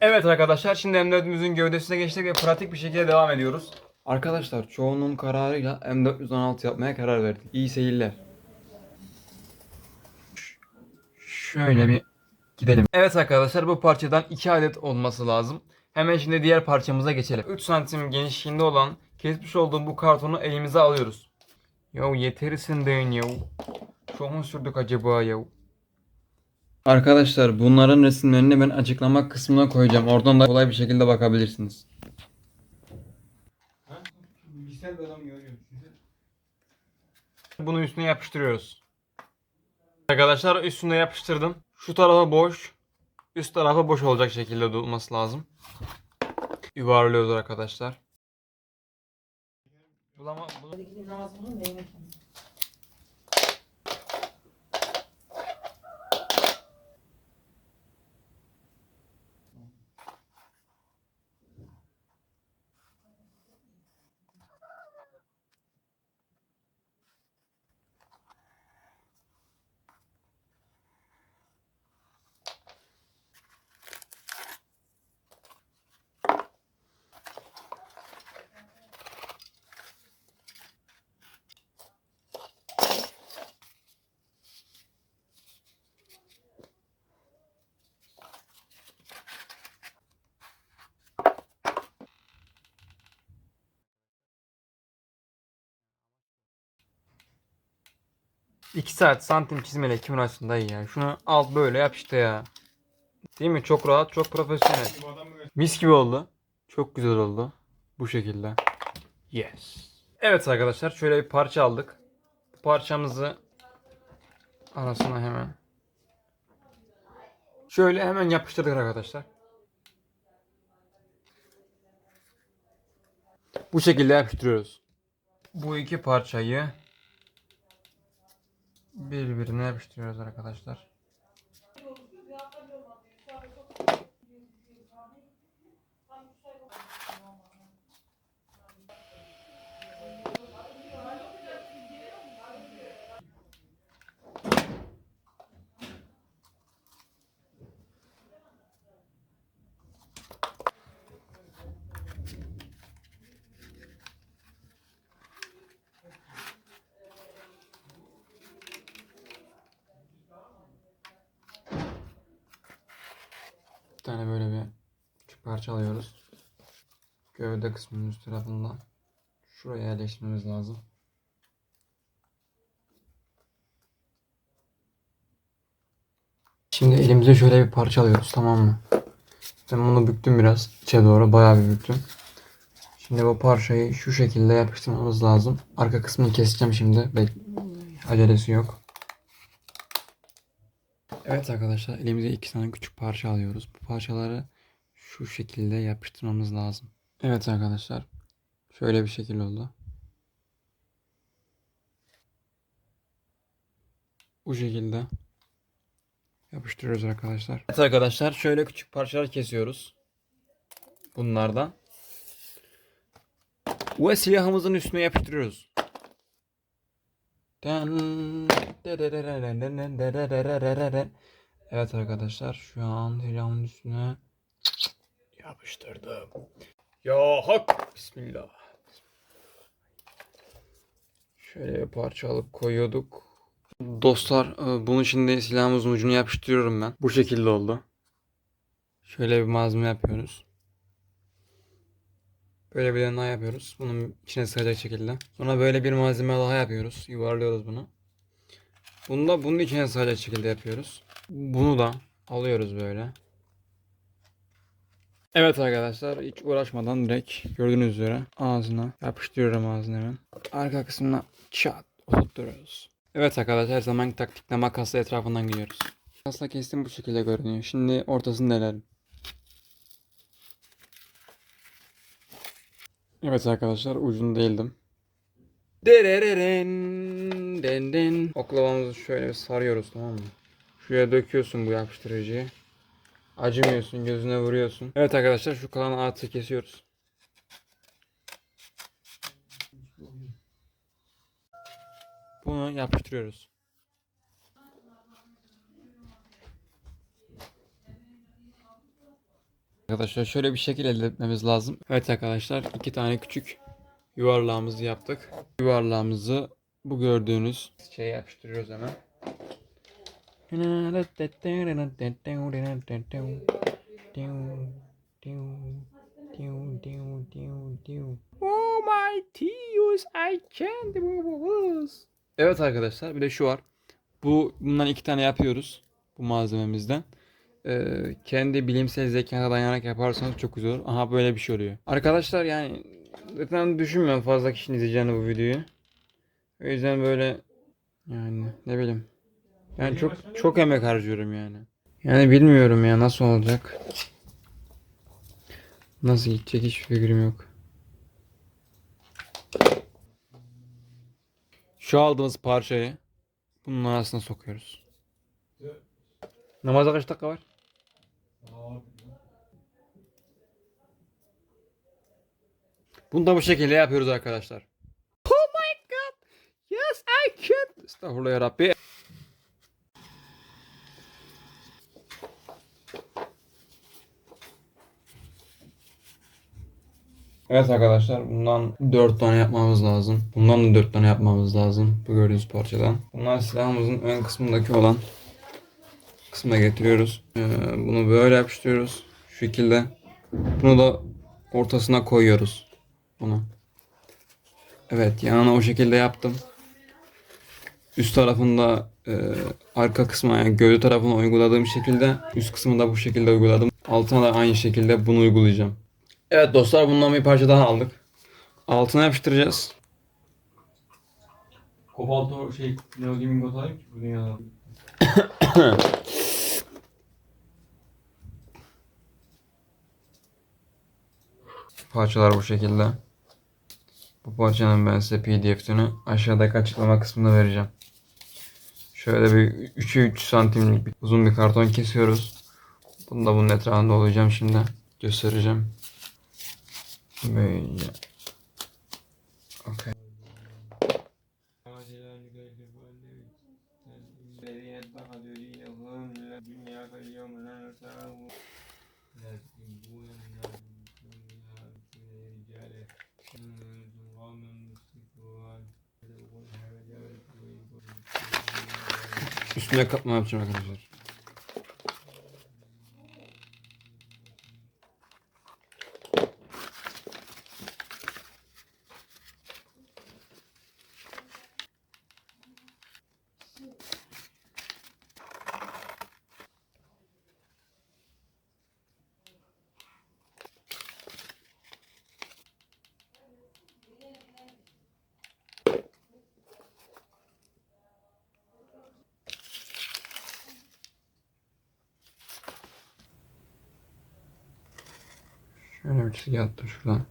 Evet arkadaşlar şimdi M4'ümüzün gövdesine geçtik ve pratik bir şekilde devam ediyoruz. Arkadaşlar çoğunun kararıyla M416 yapmaya karar verdik. İyi seyirler. Şöyle bir gidelim. Evet arkadaşlar bu parçadan 2 adet olması lazım. Hemen şimdi diğer parçamıza geçelim. 3 santim genişliğinde olan kesmiş olduğum bu kartonu elimize alıyoruz. Yahu yeterisinden yahu. Çok mu sürdük acaba yahu? Arkadaşlar bunların resimlerini ben açıklama kısmına koyacağım. Oradan da kolay bir şekilde bakabilirsiniz. Bunu üstüne yapıştırıyoruz. Arkadaşlar üstüne yapıştırdım. Şu tarafı boş. Üst tarafı boş olacak şekilde olması lazım. Yuvarlıyoruz arkadaşlar. Bulama, bul- İki saat santim çizmeyle kim uğraşsın dayı ya. Şunu al böyle yap işte ya. Değil mi? Çok rahat, çok profesyonel. Mis gibi oldu. Çok güzel oldu. Bu şekilde. Yes. Evet arkadaşlar şöyle bir parça aldık. Bu parçamızı arasına hemen şöyle hemen yapıştırdık arkadaşlar. Bu şekilde yapıştırıyoruz. Bu iki parçayı birbirine yapıştırıyoruz arkadaşlar. Tane böyle bir küçük parça alıyoruz. Gövde kısmının üst tarafından şuraya yerleştirmemiz lazım. Şimdi elimize şöyle bir parça alıyoruz tamam mı? Ben bunu büktüm biraz içe doğru bayağı bir büktüm. Şimdi bu parçayı şu şekilde yapıştırmamız lazım. Arka kısmını keseceğim şimdi. Bek acelesi yok. Evet arkadaşlar elimize iki tane küçük parça alıyoruz. Bu parçaları şu şekilde yapıştırmamız lazım. Evet arkadaşlar. Şöyle bir şekil oldu. Bu şekilde yapıştırıyoruz arkadaşlar. Evet arkadaşlar şöyle küçük parçalar kesiyoruz. Bunlardan. Ve silahımızın üstüne yapıştırıyoruz. Evet arkadaşlar şu an silahın üstüne yapıştırdım. Ya hak. Bismillah. Şöyle bir parça alıp koyuyorduk. Dostlar bunun şimdi silahımızın ucunu yapıştırıyorum ben. Bu şekilde oldu. Şöyle bir malzeme yapıyoruz. Böyle bir daha yapıyoruz. Bunun içine sığacak şekilde. Sonra böyle bir malzeme daha yapıyoruz. Yuvarlıyoruz bunu. Bunu da bunun içine sığacak şekilde yapıyoruz. Bunu da alıyoruz böyle. Evet arkadaşlar hiç uğraşmadan direkt gördüğünüz üzere ağzına yapıştırıyorum ağzını hemen. Arka kısmına çat oturtuyoruz. Evet arkadaşlar her zaman taktikle makasla etrafından gidiyoruz. Makasla kestim bu şekilde görünüyor. Şimdi ortasını delelim. Evet arkadaşlar ucunu değildim. Derereren, den den. Oklavamızı şöyle bir sarıyoruz tamam mı? Şuraya döküyorsun bu yapıştırıcıyı. Acımıyorsun gözüne vuruyorsun. Evet arkadaşlar şu kalan ağaçı kesiyoruz. Bunu yapıştırıyoruz. Arkadaşlar şöyle bir şekil elde etmemiz lazım. Evet arkadaşlar iki tane küçük yuvarlağımızı yaptık. Yuvarlağımızı bu gördüğünüz şeye yapıştırıyoruz hemen. Oh my tears, I can't move Evet arkadaşlar bir de şu var. Bu bundan iki tane yapıyoruz bu malzememizden. Ee, kendi bilimsel zekana dayanarak yaparsanız çok güzel olur. Aha böyle bir şey oluyor. Arkadaşlar yani zaten düşünmüyorum fazla kişinin izleyeceğini bu videoyu. O yüzden böyle yani ne bileyim. Yani çok çok emek harcıyorum yani. Yani bilmiyorum ya nasıl olacak. Nasıl gidecek hiçbir fikrim yok. Şu aldığımız parçayı bunun arasına sokuyoruz. Namaza kaç dakika var? Bunu da bu şekilde yapıyoruz arkadaşlar. Oh my god. Yes I can. Estağfurullah ya Rabbi. Evet arkadaşlar bundan 4 tane yapmamız lazım. Bundan da 4 tane yapmamız lazım. Bu gördüğünüz parçadan. Bunlar silahımızın ön kısmındaki olan kısma getiriyoruz. Ee, bunu böyle yapıştırıyoruz. Şu şekilde. Bunu da ortasına koyuyoruz. Bunu. Evet yanına o şekilde yaptım. Üst tarafında e, arka kısmına yani gövde tarafına uyguladığım şekilde üst kısmında bu şekilde uyguladım. Altına da aynı şekilde bunu uygulayacağım. Evet dostlar bundan bir parça daha aldık. Altına yapıştıracağız. Kobalto şey neodymin gotayım ki bu dünyada. Parçalar bu şekilde. Bu parçanın ben size pdf'ini aşağıdaki açıklama kısmında vereceğim. Şöyle bir 3'e 3 santimlik bir, uzun bir karton kesiyoruz. Bunu da bunun etrafında olacağım şimdi. Göstereceğim. Böyle. Okey. Üstüne katma yapacağım arkadaşlar. Şöyle bir çizgi attım şuradan.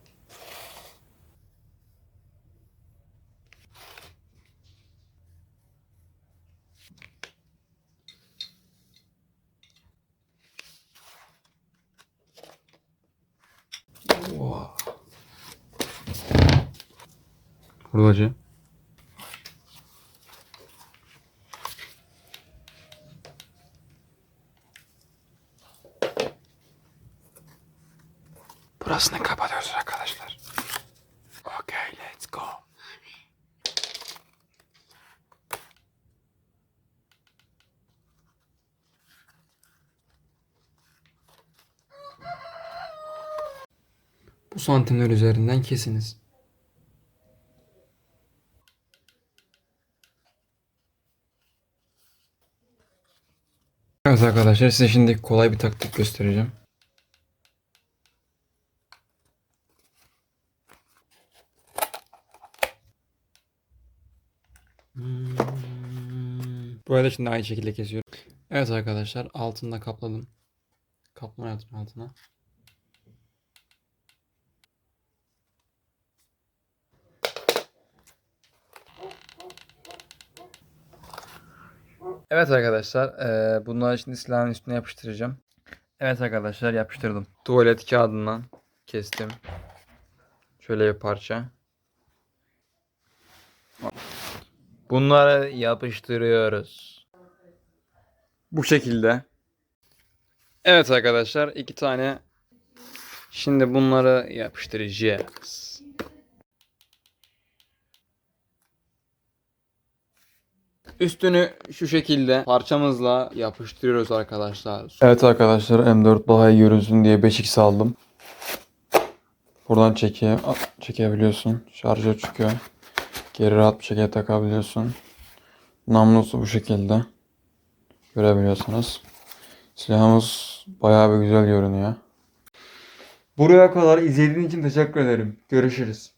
Wow. Hurdacı. Bu santimler üzerinden kesiniz. Evet arkadaşlar size şimdi kolay bir taktik göstereceğim. Böyle şimdi aynı şekilde kesiyorum. Evet arkadaşlar altında kapladım. Kaplama yaptım altına. Evet arkadaşlar eee bunları şimdi silahın üstüne yapıştıracağım. Evet arkadaşlar yapıştırdım. Tuvalet kağıdından kestim. Şöyle bir parça. Bunları yapıştırıyoruz. Bu şekilde. Evet arkadaşlar iki tane Şimdi bunları yapıştıracağız. Üstünü şu şekilde parçamızla yapıştırıyoruz arkadaşlar. Evet arkadaşlar M4 daha iyi görünsün diye 5x aldım. Buradan çeke, çekebiliyorsun. Şarjör çıkıyor. Geri rahat bir şekilde takabiliyorsun. Namlusu bu şekilde. Görebiliyorsunuz. Silahımız bayağı bir güzel görünüyor. Buraya kadar izlediğin için teşekkür ederim. Görüşürüz.